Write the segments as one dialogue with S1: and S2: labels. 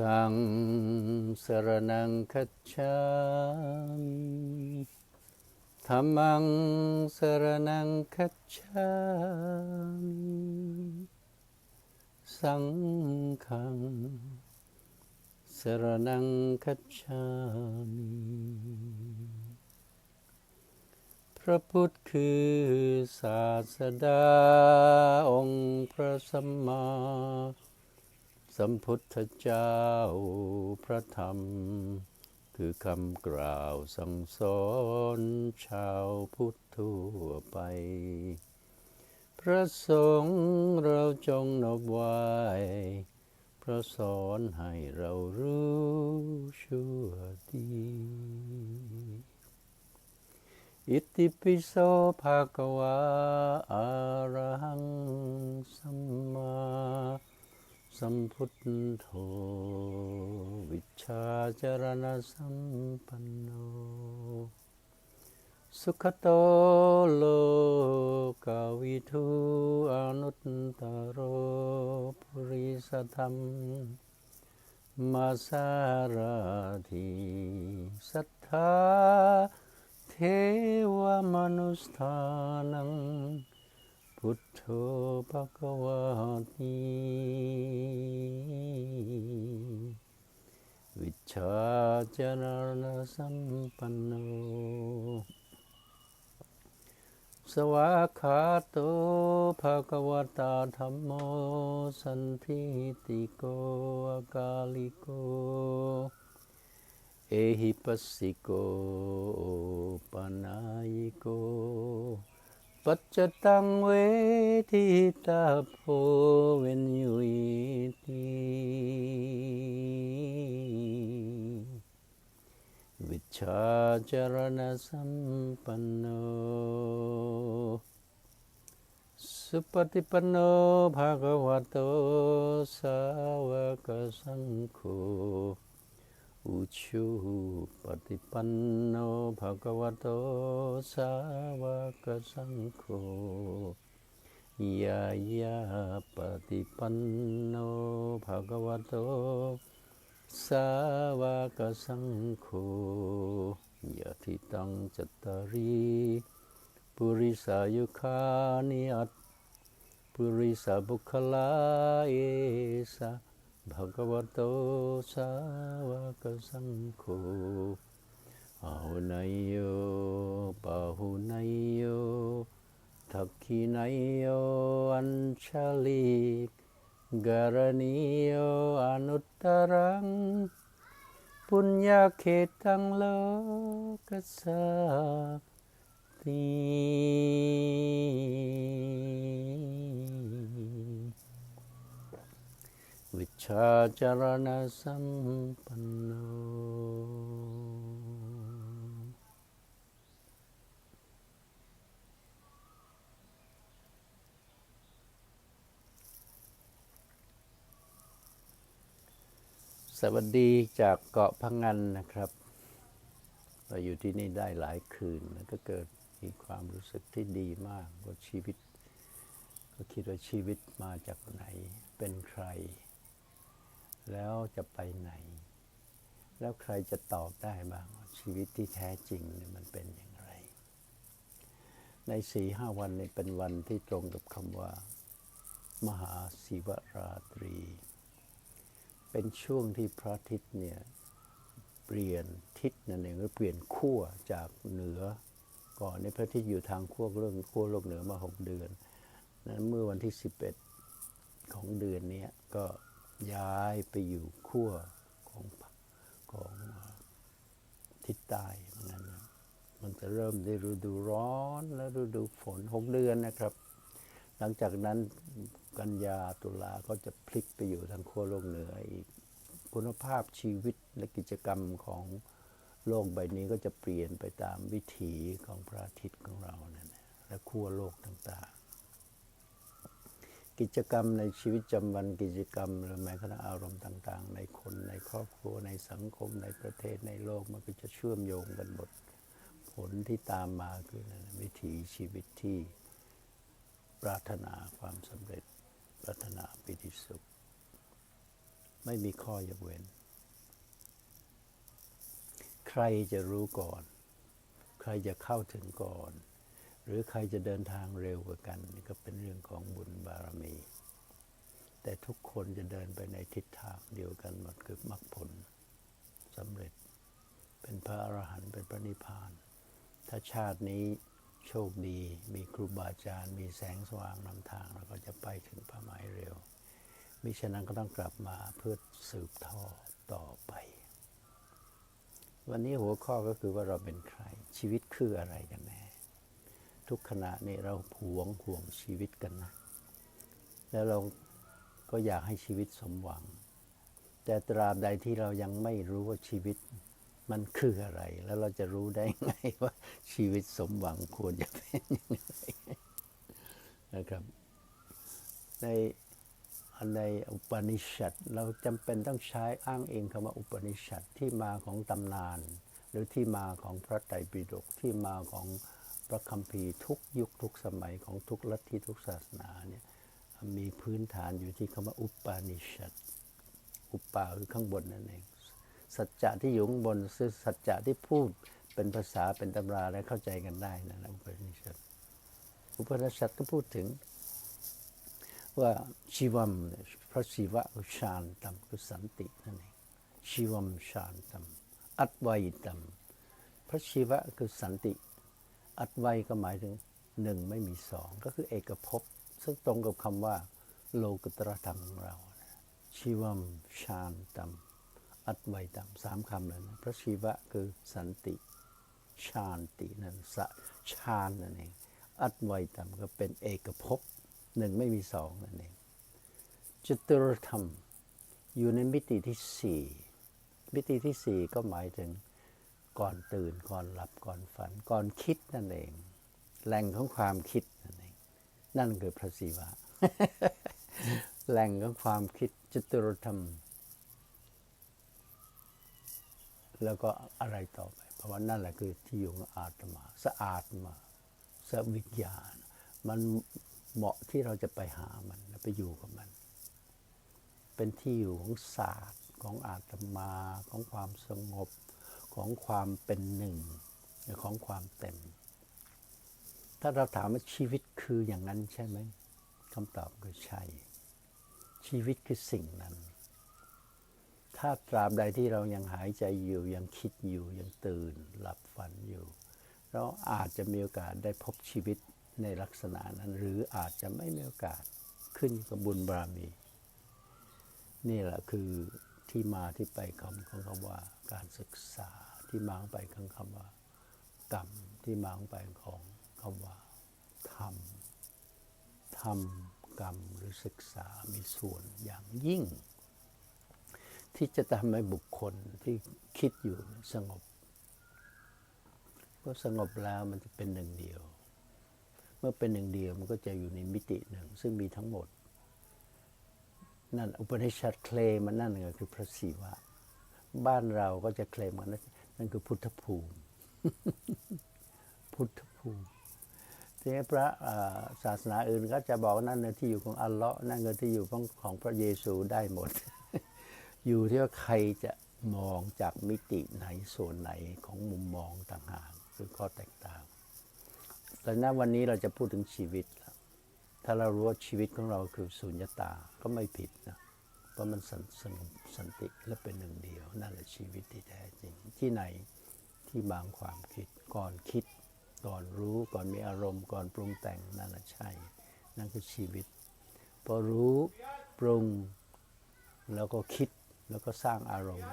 S1: ธังสรณังคัจฉามธัมมังสรณังคัจฉามสังฆังสรณังคัจฉามพระพุทธคือศาสดาองค์พระสัมมา สัมพุทธเจ้าพระธรรม คือคำกล่าวสั่งสอนชาวพุทธทั่วไป พระสงฆ์เราจงนบไหวพระสอนให้เรารู้ชั่วดีอิติปิโสภะควะอะระหังสัมมา สัมพุทโธวิชาจรณสัมปันโน สุขโตโลกาวิทูอนุตตโรปุริสธรรมมาสาราธิสัทธาเทวมนุสธานัง พุทโธภะคะวาติวิชาจารณสัมปันโนสวากขาโตภะคะวตาธัมโมสันทิติโกอากาลิโก เอหิปัสสิโกปนายโก ปัจจตังเวทิตาโพเวนยุยติวิชาจารณสัมปันโนสุปฏิปันโนภะคะวะโตสาวกสังโฆ อุชุปฏิปันโนภะคะวะโตสาวกสังโฆยายาปฏิปันโนภะคะวะโตสาวกสังโฆยะทิตังจัตตารีปุริสายุคานิอัตปุริสาบุคลาเอสา วกสังโฆอาหุน วิชาจารณสัมปันโนสวัสดีจากเกาะพังงันนะครับเราอยู่ที่นี่ได้หลายคืน แล้วก็เกิดมีความรู้สึกที่ดีมากว่าชีวิต ก็คิดว่าชีวิตมาจากไหนเป็นใคร แล้วจะไปไหน แล้วใครจะตอบได้บ้างชีวิตที่แท้จริงเนี่ยมันเป็นอย่างไร ในสี่ห้าวันนี้เป็นวันที่ตรงกับคำว่า มหาศิวราตรี เป็นช่วงที่พระอาทิตย์เนี่ยเปลี่ยนทิศนั่นเองหรือเปลี่ยนขั้วจากเหนือก่อนในพระอาทิตย์อยู่ทางขั้วเรื่องขั้วโลกเหนือมาหกเดือนนั้นเมื่อวันที่11ของเดือนนี้ก็ ย้ายไปอยู่ขั้วของของทิศใต้นั้นมันจะเริ่มได้ฤดูร้อนและฤดูฝนหกเดือนนะครับ หลังจากนั้นกันยาตุลาก็จะพลิกไปอยู่ทางขั้วโลกเหนืออีกคุณภาพชีวิตและกิจกรรมของโลกใบนี้ก็จะเปลี่ยนไปตามวิถีของพระอาทิตย์ของเรานั่นและและขั้วโลกต่าง กิจกรรมในชีวิตประจำวันกิจกรรม หรือแม้กระทั่งอารมณ์ต่าง ๆ ในคนในครอบครัวในสังคมในประเทศในโลกมันก็จะเชื่อมโยงกันหมดผลที่ตามมาคือวิถีชีวิตที่ปรารถนาความสำเร็จ ปรารถนาปิติสุข ไม่มีข้อยกเว้น ใครจะรู้ก่อน ใครจะเข้าถึงก่อน รือใครจะเดินทางเร็วกว่ากันนี่ก็เป็นเรื่องของบุญบารมี แต่ทุกคนจะเดินไปในทิศทางเดียวกันหมดคือมรรคผลสำเร็จ เป็นพระอรหันต์เป็นพระนิพพาน ถ้าชาตินี้โชคดี มีครูบาอาจารย์ มีแสงสว่างนำทางเราก็จะไปถึงพระหมายเร็ว มิฉะนั้นก็ต้องกลับมาเพื่อสืบทอดต่อไป วันนี้หัวข้อก็คือว่าเราเป็นใคร ชีวิตคืออะไรกันแน่ ทุกขณะนี้เราหวงห่วงชีวิตกันนะ แล้วเราก็อยากให้ชีวิตสมหวัง แต่ตราบใดที่เรายังไม่รู้ว่าชีวิตมันคืออะไร แล้วเราจะรู้ได้ไงว่าชีวิตสมหวังควรจะเป็นยังไงนะครับ ในในอุปนิชัดเราจำเป็นต้องใช้อ้างเองคำว่าอุปนิชัดที่มาของตำนาน หรือที่มาของพระไตรปิฎกที่มาของ พระคัมภีร์ทุกยุคทุกสมัยของทุกลัทธิทุกศาสนาเนี่ยมีพื้นฐานอยู่ที่คำว่าอุปนิชัดอุปาคือข้างบนนั่นเอง สัจจะที่อยู่ข้างบนคือสัจจะที่พูดเป็นภาษาเป็นตำราและเข้าใจกันได้นั่นแหละอุปนิชัดอุปนิชัดก็พูดถึงว่าชีวัมพระศิวะคือฌานตัมคือสันตินั่นเองชีวัมฌานตัมอัตไวยตัมพระชีวะคือสันติ อัตไวยก็หมายถึงหนึ่งไม่มีสองก็คือเอกภพซึ่งตรงกับคำว่า โลกุตรธรรมของเรา ชีวมฌานตัมอัตไวยตัมสามคำเลยนะพระชีวะคือสันติฌานตินั่นสะฌานนั่นเองอัตไวยตัมก็เป็นเอกภพหนึ่งไม่มีสองนั่นเองจตุรธรรมอยู่ในมิติที่สี่มิติที่สี่ก็หมายถึง ก่อนตื่นก่อนหลับก่อนฝัน ก่อนคิดนั่นเอง แหล่งของความคิดนั่นเอง นั่นคือพระศิวะ แหล่งของความคิดจตุรธรรม แล้วก็อะไรต่อไป เพราะว่านั่นแหละคือที่อยู่ของอาตมา สะอาดมาสวิญญาณมันเหมาะที่เราจะไปหามันไปอยู่กับมัน เป็นที่อยู่ของศาสตร์ของอาตมาของความสงบ ของความเป็นหนึ่งของความเต็ม ถ้าเราถามว่าชีวิตคืออย่างนั้นใช่ไหมคำตอบคือใช่ ชีวิตคือสิ่งนั้น ถ้าตราบใดที่เรายังหายใจอยู่ยังคิดอยู่ยังตื่น หลับฝันอยู่ เราอาจจะมีโอกาสได้พบชีวิตในลักษณะนั้น หรืออาจจะไม่มีโอกาสขึ้นกับบุญบารมี นี่แหละคือที่มาที่ไปคำของคำว่าการศึกษา ที่มาของไปของคำว่า กรรมที่มาของไปของคำว่าธรรมธรรมกรรมหรือศึกษามีส่วนอย่างยิ่ง ที่จะทำให้บุคคลที่คิดอยู่สงบเมื่อสงบแล้วมันจะเป็นหนึ่งเดียว เมื่อเป็นหนึ่งเดียวมันก็จะอยู่ในมิติหนึ่ง ซึ่งมีทั้งหมด นั่นอุปนิชัดเคลมันนั่นก็คือพระศิวะ บ้านเราก็จะเคลมกันนั่น นั่นคือพุทธภูมิ พุทธภูมิทีนี้พระศาสนาอื่นก็จะบอกนั่นคือที่อยู่ของอัลเลาะห์นั่นคือที่อยู่ของของพระเยซูได้หมด อยู่ที่ว่าใครจะมองจากมิติไหนส่วนไหนของมุมมองต่างหากคือข้อแตกต่างแต่ณวันนี้เราจะพูดถึงชีวิต ถ้าเรารู้ว่าชีวิตของเราคือสุญญตาก็ไม่ผิดนะ ราะมันสงบสันติและเป็นหนึ่งเดียว นั่นแหละชีวิตที่แท้จริง ที่ไหนที่บางความคิดก่อนคิด ก่อนรู้ก่อนมีอารมณ์ก่อนปรุงแต่งนั่นแหละใช่ นั่นคือชีวิต พอรู้ปรุงแล้วก็คิดแล้วก็สร้างอารมณ์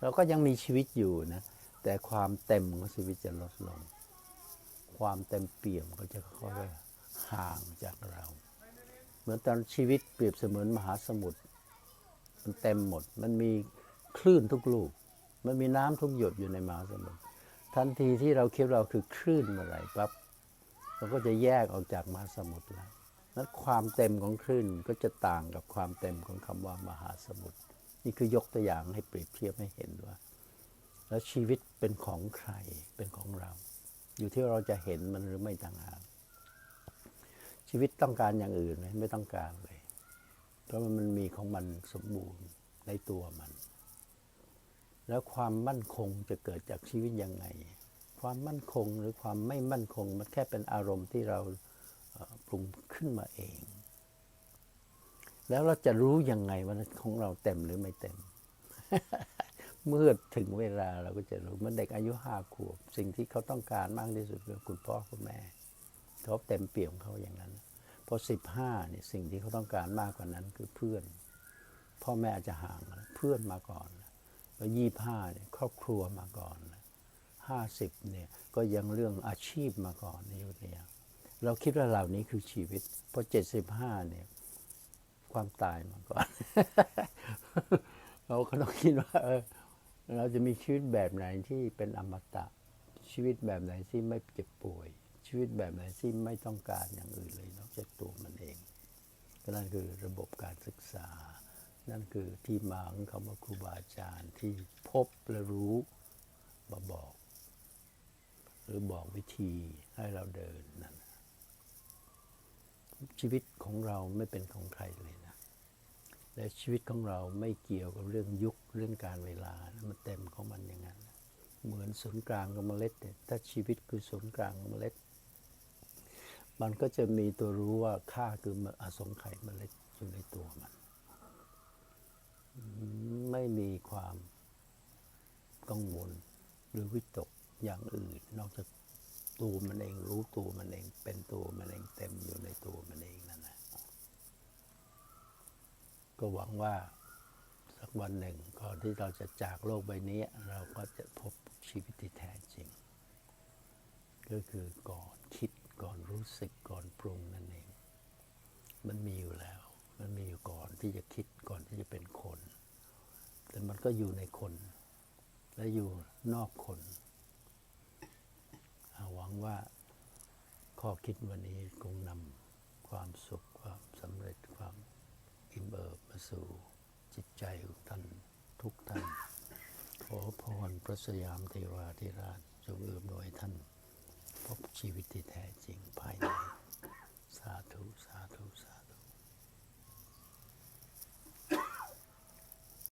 S1: เราก็ยังมีชีวิตอยู่นะแต่ความเต็มของชีวิตจะลดลง ความเต็มเปี่ยมก็จะค่อยๆห่างจากเรา เหมือนตอนชีวิตเปรียบเสมือนมหาสมุทร มันเต็มหมด มันมีคลื่นทุกลูก มันมีน้ำทุกหยดอยู่ในมหาสมุทรทันทีที่เราคิดเราคือคลื่นเมื่อไหร่ปั๊บเราก็จะแยกออกจากมหาสมุทรแล้วนั้นความเต็มของคลื่นก็จะต่างกับความเต็มของคำว่ามหาสมุทรนี่คือยกตัวอย่างให้เปรียบเทียบให้เห็นว่า แล้วชีวิตเป็นของใครเป็นของเรา อยู่ที่เราจะเห็นมันหรือไม่ต่างหากชีวิตต้องการอย่างอื่นไหมไม่ต้องการเลย เพราะมันมีของมันสมบูรณ์ในตัวมัน แล้วความมั่นคงจะเกิดจากชีวิตยังไง ความมั่นคงหรือความไม่มั่นคงมันแค่เป็นอารมณ์ที่เราปรุงขึ้นมาเอง แล้วเราจะรู้ยังไงว่าของเราเต็มหรือไม่เต็ม เมื่อถึงเวลาเราก็จะรู้เหมันเด็กอายุห้าขวบ สิ่งที่เขาต้องการมากที่สุดคือคุณพ่อคุณแม่เขาเต็มเปี่ยมเขาอย่างนั้น พอสิบห้าเนี่ยสิ่งที่เขาต้องการมากกว่านั้นคือเพื่อน พ่อแม่อาจจะห่างเพื่อนมาก่อนพอยี่ห้าเนี่ยครอบครัวมาก่อนห้าสิบเนี่ยก็ยังเรื่องอาชีพมาก่อนในยุคนี้เราคิดว่าเหล่านี้คือชีวิตพอเจ็ดสิบห้าเนี่ยความตายมาก่อน เราก็ต้องคิดว่าเออเราจะมีชีวิตแบบไหนที่เป็นอมตะชีวิตแบบไหนที่ไม่เจ็บป่วย ชีวิตแบบไหนที่ไม่ต้องการอย่างอื่นเลยนอกจากตัวมันเองก็นั่นคือระบบการศึกษา นั่นคือที่มาของคำว่าครูบาอาจารย์ที่พบและรู้มาบอก หรือบอกวิธีให้เราเดินนั่นชีวิตของเราไม่เป็นของใครเลยนะ และชีวิตของเราไม่เกี่ยวกับเรื่องยุคเรื่องการเวลานะมันเต็มของมันอย่างนั้น เหมือนศูนย์กลางของเมล็ดเนี่ยถ้าชีวิตคือศูนย์กลางของเมล็ด มันก็จะมีตัวรู้ว่าค่าคืออสงไขยเมล็ดอยู่ในตัวมัน ไม่มีความกังวลหรือวิตกอย่างอื่น นอกจากตัวมันเองรู้ตัวมันเองเป็นตัวมันเองเต็มอยู่ในตัวมันเองนั่นแหละก็หวังว่าสักวันหนึ่งก่อนที่เราจะจากโลกใบนี้ เราก็จะพบชีวิตที่แท้จริง ก็คือก่อนคิด ก่อนรู้สึกก่อนปรุงนั่นเอง มันมีอยู่แล้ว มันมีอยู่ก่อนที่จะคิดก่อนที่จะเป็นคน แต่มันก็อยู่ในคน และอยู่นอกคนหวังว่าข้อคิดวันนี้คงนำความสุขความสำเร็จความอิ่มเอิบมาสู่จิตใจของท่านทุกท่าน ขอพรพระสยามเทวาธิราชจงเอื้อมหน่วยท่าน พบชีวิตที่แท้จริงภายใน สาธุ สาธุ สาธุ